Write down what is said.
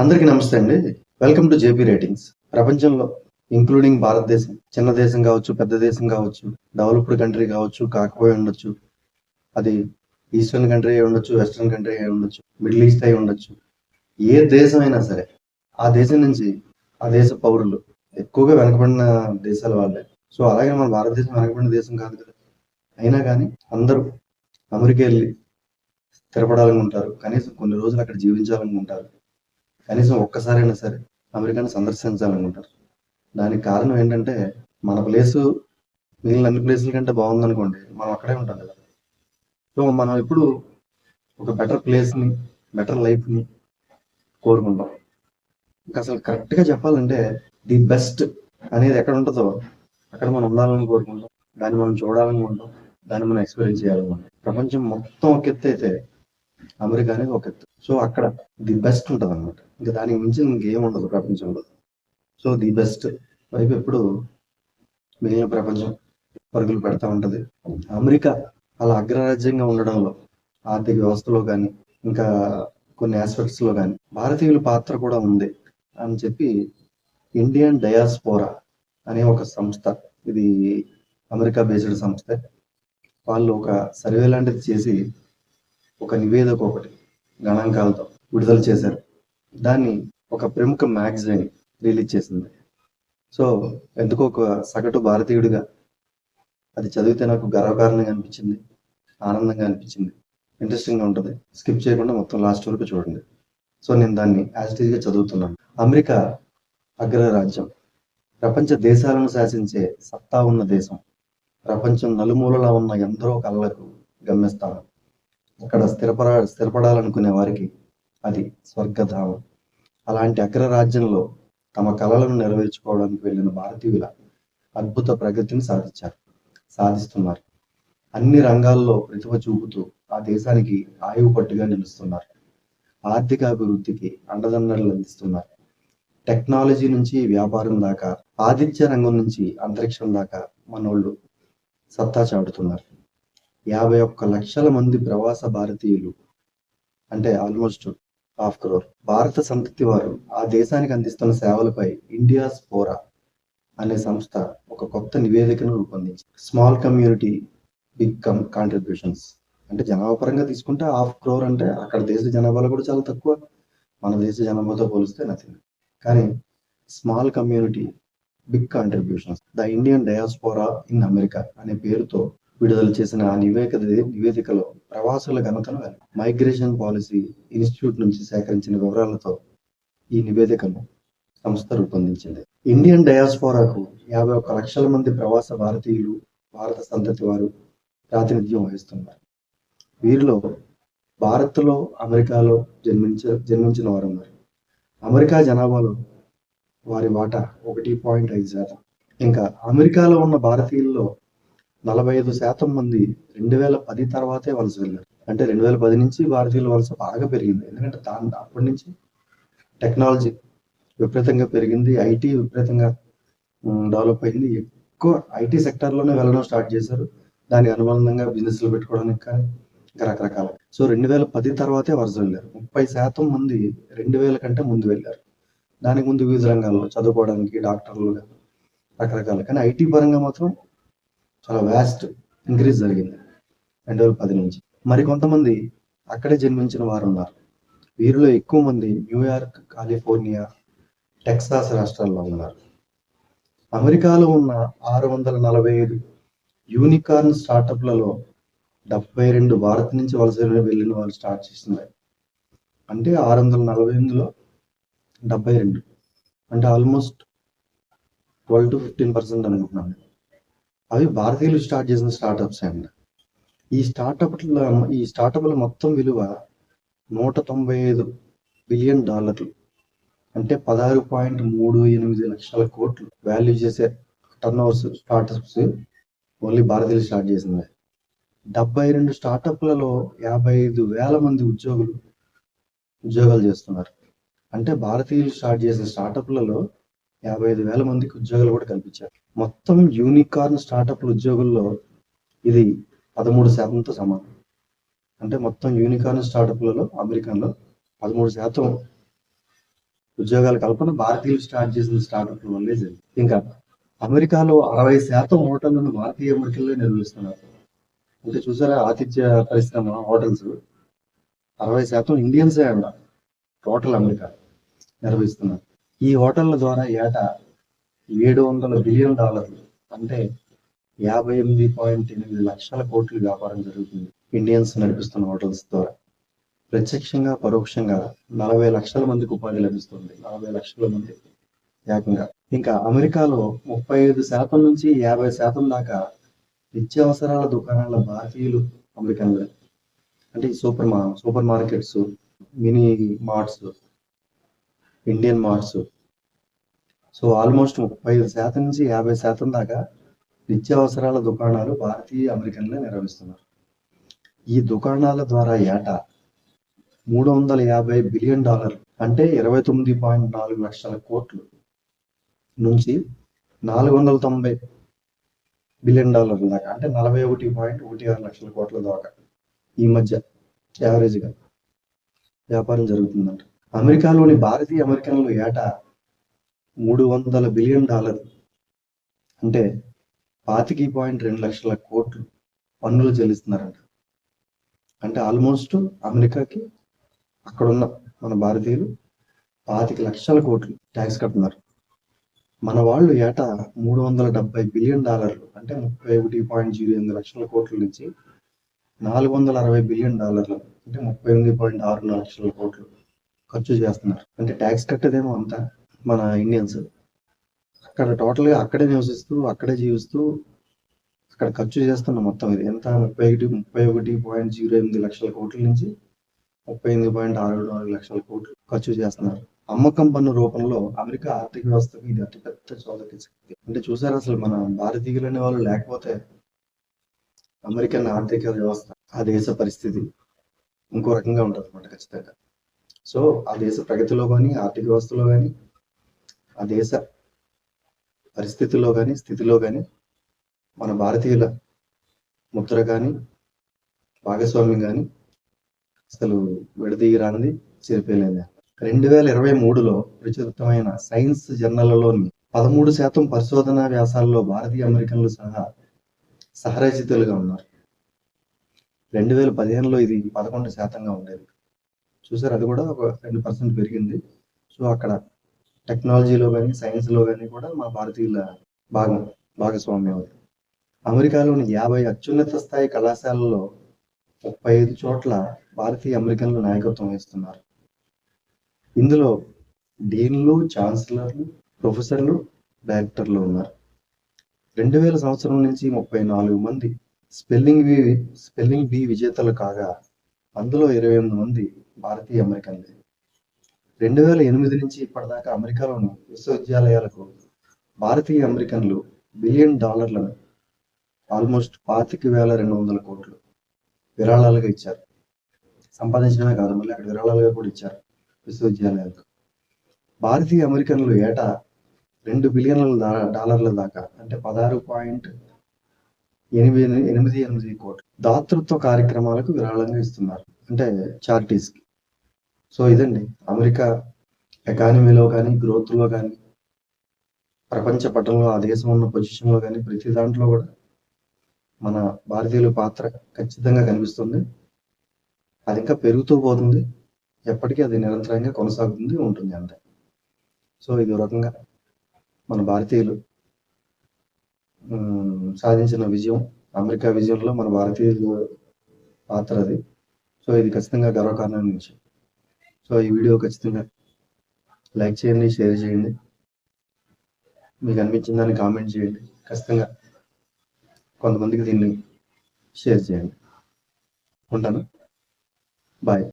అందరికీ నమస్తే అండి. వెల్కమ్ టు జేపీ రేటింగ్స్ ప్రపంచంలో ఇంక్లూడింగ్ భారతదేశం చిన్న దేశం కావచ్చు పెద్ద దేశం కావచ్చు డెవలప్డ్ కంట్రీ కావచ్చు కాకపోయి ఉండొచ్చు. అది ఈస్టర్న్ కంట్రీ అయి ఉండొచ్చు వెస్ట్రన్ కంట్రీ అయి ఉండొచ్చు మిడిల్ ఈస్ట్ అయి ఉండొచ్చు. ఏ దేశం అయినా సరే ఆ దేశం నుంచి ఆ దేశ పౌరులు ఎక్కువగా వెనకబడిన దేశాల వాళ్ళే. సో అలాగే మన భారతదేశం వెనకబడిన దేశం కాదు కదా. అయినా కానీ అందరూ అమెరికా వెళ్ళి స్థిరపడాలనుకుంటారు. కనీసం కొన్ని రోజులు అక్కడ జీవించాలనుకుంటారు. కనీసం ఒక్కసారైనా సరే అమెరికాని సందర్శించాలనుకుంటారు. దానికి కారణం ఏంటంటే మన ప్లేసు మిగిలిన అన్ని ప్లేసుల కంటే బాగుందనుకోండి మనం అక్కడే ఉంటాం కదా. సో మనం ఎప్పుడు ఒక బెటర్ ప్లేస్ని బెటర్ లైఫ్ని కోరుకుంటాం. ఇంకా అసలు కరెక్ట్గా చెప్పాలంటే ది బెస్ట్ అనేది ఎక్కడ ఉంటుందో అక్కడ మనం ఉండాలని కోరుకుంటాం. దాన్ని మనం చూడాలనుకుంటాం దాన్ని మనం ఎక్స్పీరియన్స్ చేయాలనుకుంటాం ప్రపంచం మొత్తం ఒక ఎత్తు అయితే అమెరికా అనేది ఒక ఎత్తు. సో అక్కడ ది బెస్ట్ ఉంటుంది అనమాట ఇంకా దానికి మించి ఇంకేం ఉండదు ప్రపంచంలో సో ది బెస్ట్ వైపు ఎప్పుడు మిగిలిన ప్రపంచం పరుగులు పెడతా ఉంటది. అమెరికా అలా అగ్రరాజ్యంగా ఉండడంలో ఆర్థిక వ్యవస్థలో కానీ ఇంకా కొన్ని ఆస్పెక్ట్స్లో కానీ భారతీయుల పాత్ర కూడా ఉంది అని చెప్పి ఇండియన్ డయాస్పోరా అనే ఒక సంస్థ ఇది అమెరికా బేస్డ్ సంస్థ. వాళ్ళు ఒక సర్వే లాంటిది చేసి ఒక నివేదిక ఒకటి గణాంకాలతో విడుదల చేశారు. దాన్ని ఒక ప్రముఖ మ్యాగజైన్ రిలీజ్ చేసింది. సో ఎందుకో ఒక సగటు భారతీయుడిగా అది చదివితే నాకు గర్వకారణంగా అనిపించింది ఆనందంగా అనిపించింది. ఇంట్రెస్టింగ్గా ఉంటుంది. స్కిప్ చేయకుండా మొత్తం లాస్ట్ వరకు చూడండి. సో నేను దాన్ని యాజిటీజ్గా గా చదువుతున్నాను. అమెరికా అగ్రరాజ్యం ప్రపంచ దేశాలను శాసించే సత్తా ఉన్న దేశం. ప్రపంచం నలుమూలలా ఉన్న ఎందరో కళ్ళకు గమ్యస్థానం. అక్కడ స్థిరపడ స్థిరపడాలనుకునే వారికి అది స్వర్గధామం. అలాంటి అగ్రరాజ్యంలో తమ కళలను నెరవేర్చుకోవడానికి వెళ్ళిన భారతీయుల అద్భుత ప్రగతిని సాధించారు సాధిస్తున్నారు. అన్ని రంగాల్లో ప్రతిభ చూపుతూ ఆ దేశానికి ఆయువు పట్టుగా నిలుస్తున్నారు. ఆర్థిక అభివృద్ధికి అండదండలు అందిస్తున్నారు. టెక్నాలజీ నుంచి వ్యాపారం దాకా ఆతిథ్య రంగం నుంచి అంతరిక్షం దాకా మనోళ్ళు సత్తా చాటుతున్నారు. యాభై ఒక్క లక్షల మంది ప్రవాస భారతీయులు అంటే ఆల్మోస్ట్ హాఫ్ క్రోర్ భారత సంతతి వారు ఆ దేశానికి అందిస్తున్న సేవలపై ఇండియా స్పోరా అనే సంస్థ ఒక కొత్త నివేదికను రూపొందించి small community big come contributions. అంటే జనాభా పరంగా తీసుకుంటే హాఫ్ క్రోర్ అంటే అక్కడ దేశ జనాభాలో కూడా చాలా తక్కువ. మన దేశ జనాభాతో పోలిస్తే నథింగ్ కానీ small community big contributions the Indian diaspora in America అనే పేరుతో విడుదల చేసిన ఆ నివేదిక నివేదికలో ప్రవాసుల ఘనతను మైగ్రేషన్ పాలసీ ఇన్స్టిట్యూట్ నుంచి సేకరించిన వివరాలతో ఈ నివేదికను సంస్థ రూపొందించింది. ఇండియన్ డయాస్పోరాకు యాభై ఒక్క లక్షల మంది ప్రవాస భారతీయులు భారత సంతతి వారు ప్రాతినిధ్యం వహిస్తున్నారు. వీరిలో భారత్లో అమెరికాలో జన్మించ జన్మించిన వారు ఉన్నారు. అమెరికా జనాభాలో వారి వాటా ఒకటి పాయింట్ ఐదు శాతం. ఇంకా అమెరికాలో ఉన్న భారతీయుల్లో నలభై ఐదు శాతం మంది రెండు వేల పది తర్వాతే వలస వెళ్ళారు. అంటే రెండు వేల పది నుంచి భారతీయుల వలస బాగా పెరిగింది. ఎందుకంటే దాని అప్పటి నుంచి టెక్నాలజీ విపరీతంగా పెరిగింది. ఐటీ విపరీతంగా డెవలప్ అయింది. ఎక్కువ ఐటీ సెక్టార్లోనే వెళ్ళడం స్టార్ట్ చేశారు. దానికి అనుబంధంగా బిజినెస్లు పెట్టుకోవడానికి కానీ ఇంకా రకరకాల. సో రెండు వేల పది తర్వాతే వలస వెళ్ళారు. ముప్పై శాతం మంది రెండు వేల కంటే ముందు వెళ్ళారు. దానికి ముందు వివిధ రంగాల్లో చదువుకోవడానికి డాక్టర్లు రకరకాల. కానీ ఐటీ పరంగా మాత్రం చాలా వ్యాస్ట్ ఇంక్రీజ్ జరిగింది. రెండు వేల పది నుంచి. మరి కొంతమంది అక్కడే జన్మించిన వారు ఉన్నారు. వీరిలో ఎక్కువ మంది న్యూయార్క్ కాలిఫోర్నియా టెక్సాస్ రాష్ట్రాల్లో ఉన్నారు. అమెరికాలో ఉన్న ఆరు వందల నలభై ఐదు యూనికార్న్ స్టార్టప్లలో డెబ్బై రెండు భారత్ నుంచి వలస వెళ్ళిన వాళ్ళు స్టార్ట్ చేస్తున్నారు అంటే ఆరు వందల నలభై ఎనిమిదిలో డెబ్బై రెండు. అంటే almost twelve to fifteen percent అనుకుంటున్నాను. అవి భారతీయులు స్టార్ట్ చేసిన స్టార్టప్స్ అండి. ఈ స్టార్టప్ల ఈ స్టార్టప్ల మొత్తం విలువ నూట తొంభై ఐదు బిలియన్ డాలర్లు. అంటే పదహారు పాయింట్ మూడు ఎనిమిది లక్షల కోట్లు వాల్యూ చేసే టర్న్ ఓవర్స్ స్టార్టప్స్ ఓన్లీ భారతీయులు స్టార్ట్ చేసింది. డెబ్బై రెండు స్టార్టప్లలో యాభై ఐదు వేల మంది ఉద్యోగులు ఉద్యోగాలు చేస్తున్నారు. అంటే భారతీయులు స్టార్ట్ చేసిన స్టార్టప్లలో యాభై ఐదు వేల మందికి ఉద్యోగాలు కూడా కల్పించారు. మొత్తం యూనికార్న్ స్టార్టప్ల ఉద్యోగుల్లో ఇది పదమూడు శాతంతో సమానం. అంటే మొత్తం యూనికార్న్ స్టార్టప్లలో అమెరికాలో పదమూడు శాతం ఉద్యోగాల కల్పన భారతీయులు స్టార్ట్ చేసిన స్టార్ట్అప్ వల్లే జరిగింది. ఇంకా అమెరికాలో అరవై శాతం హోటళ్ళను భారతీయ అమెరికల్లో నిర్వహిస్తున్నారు. అంటే చూసారా ఆతిథ్య పరిశ్రమ హోటల్స్? అరవై శాతం ఇండియన్సే అంట. టోటల్ అమెరికా నిర్వహిస్తున్నారు. ఈ హోటళ్ళ ద్వారా ఏటా ఏడు వందల బిలియన్ డాలర్లు అంటే యాభై ఎనిమిది పాయింట్ ఎనిమిది లక్షల కోట్ల వ్యాపారం జరుగుతుంది ఇండియన్స్ నడిపిస్తున్న హోటల్స్ ద్వారా. ప్రత్యక్షంగా పరోక్షంగా నలభై లక్షల మందికి ఉపాధి లభిస్తుంది. నలభై లక్షల మంది ఏకంగా. ఇంకా అమెరికాలో ముప్పై ఐదు శాతం నుంచి యాభై శాతం దాకా నిత్యావసరాల దుకాణాల భారతీయులు అమెరికన్లు. అంటే సూపర్ మా supermarkets mini marts Indian marts so almost ముప్పై ఐదు శాతం నుంచి యాభై శాతం దాకా నిత్యావసరాల దుకాణాలు భారతీయ అమెరికన్లే నిర్వహిస్తున్నారు. ఈ దుకాణాల ద్వారా ఏటా మూడు వందల యాభై బిలియన్ డాలర్ అంటే ఇరవై తొమ్మిది పాయింట్ నాలుగు లక్షల కోట్లు నుంచి నాలుగు వందల తొంభై బిలియన్ డాలర్ల దాకా అంటే నలభై ఒకటి పాయింట్ ఒకటి ఆరు లక్షల కోట్ల దాకా ఈ మధ్య యావరేజ్గా వ్యాపారం జరుగుతుందంట. అమెరికాలోని భారతీయ అమెరికన్లు ఏటా మూడు వందల బిలియన్ డాలర్ అంటే పాతికి పాయింట్ రెండు లక్షల కోట్లు పన్నులు చెల్లిస్తున్నారంట. అంటే ఆల్మోస్ట్ అమెరికాకి అక్కడున్న మన భారతీయులు పాతిక లక్షల కోట్లు ట్యాక్స్ కడుతున్నారు. మన వాళ్ళు ఏటా మూడు వందల డెబ్బై బిలియన్ డాలర్లు అంటే ముప్పై ఒకటి పాయింట్ జీరో ఎనిమిది లక్షల కోట్ల నుంచి నాలుగు వందల అరవై బిలియన్ డాలర్లు అంటే ముప్పై ఎనిమిది పాయింట్ ఆరు లక్షల కోట్లు ఖర్చు చేస్తున్నారు. అంటే ట్యాక్స్ కట్టేదేమో అంతా మన ఇండియన్స్ అక్కడ టోటల్గా అక్కడే నివసిస్తూ అక్కడే జీవిస్తూ అక్కడ ఖర్చు చేస్తున్న మొత్తం ఇది. ఎంత? ముప్పై ఒకటి ముప్పై ఒకటి పాయింట్ జీరో ఎనిమిది లక్షల కోట్ల నుంచి ముప్పై ఎనిమిది పాయింట్ ఆరు నాలుగు లక్షల కోట్లు ఖర్చు చేస్తున్నారు. అమ్మకం పన్ను రూపంలో అమెరికా ఆర్థిక వ్యవస్థకు ఇది అతిపెద్ద చోదక శక్తి అంటే చూసారు అసలు మన భారతీయులు అనే వాళ్ళు లేకపోతే అమెరికన్ ఆర్థిక వ్యవస్థ ఆ దేశ పరిస్థితి ఇంకో రకంగా ఉంటుంది అనమాట ఖచ్చితంగా. సో ఆ దేశ ప్రగతిలో కానీ ఆర్థిక వ్యవస్థలో కానీ ఆ దేశ పరిస్థితుల్లో కానీ స్థితిలో కానీ మన భారతీయుల ముద్ర కానీ భాగస్వామ్యం కానీ అసలు విడదీయరానిది చెరిపేలేదు రెండు వేల ఇరవై మూడులో ప్రచురితమైన సైన్స్ జర్నళ్ళలోని పదమూడు శాతం పరిశోధనా వ్యాసాల్లో భారతీయ అమెరికన్లు సహా సహరచితులుగా ఉన్నారు. రెండు వేల పదిహేనులో ఇది పదకొండు శాతంగా ఉండేది. చూసారు అది కూడా ఒక రెండు పర్సెంట్ పెరిగింది. సో అక్కడ టెక్నాలజీలో కానీ సైన్స్లో కానీ కూడా మా భారతీయుల భాగం భాగస్వామ్యం అది. అమెరికాలోని యాభై అత్యున్నత స్థాయి కళాశాలలో ముప్పై ఐదు చోట్ల భారతీయ అమెరికన్లు నాయకత్వం వహిస్తున్నారు. ఇందులో డీన్లు ఛాన్సలర్లు ప్రొఫెసర్లు డైరెక్టర్లు ఉన్నారు. రెండు వేల సంవత్సరం నుంచి ముప్పై నాలుగు మంది స్పెల్లింగ్ బి స్పెల్లింగ్ బి విజేతలు కాగా అందులో ఇరవై ఎనిమిది మంది భారతీయ అమెరికన్లే రెండు వేల ఎనిమిది నుంచి ఇప్పటిదాకా అమెరికాలోని విశ్వవిద్యాలయాలకు భారతీయ అమెరికన్లు బిలియన్ డాలర్లను ఆల్మోస్ట్ పాతిక వేల రెండు వందల కోట్లు విరాళాలుగా ఇచ్చారు. సంపాదించడమే కాదు మళ్ళీ అక్కడ విరాళాలుగా కూడా ఇచ్చారు విశ్వవిద్యాలయాలకు. భారతీయ అమెరికన్లు ఏటా రెండు బిలియన్ల దా- డాలర్ల దాకా అంటే పదహారు పాయింట్ ఎనిమిది ఎనిమిది ఎనిమిది కోట్లు. దాతృత్వ కార్యక్రమాలకు విరాళంగా ఇస్తున్నారు. అంటే చారిటీస్కి. సో ఇదండి. అమెరికా ఎకానమీలో కానీ గ్రోత్లో కానీ ప్రపంచ పటంలో ఆ దేశం ఉన్న పొజిషన్లో కానీ ప్రతి దాంట్లో కూడా మన భారతీయుల పాత్ర ఖచ్చితంగా కనిపిస్తుంది. అది ఇంకా పెరుగుతూ పోతుంది. ఎప్పటికీ అది నిరంతరంగా కొనసాగుతుంది ఉంటుంది అంతే. సో ఇది రకంగా మన భారతీయులు సాధించిన విజయం అమెరికా విజయంలో మన భారతీయుల పాత్ర అది. సో ఇది ఖచ్చితంగా గర్వకారణం నుంచి సో ఈ వీడియో ఖచ్చితంగా లైక్ చేయండి షేర్ చేయండి. మీకు అనిపించిందని కామెంట్ చేయండి. ఖచ్చితంగా కొంతమందికి దీన్ని షేర్ చేయండి. ఉంటాను. బాయ్.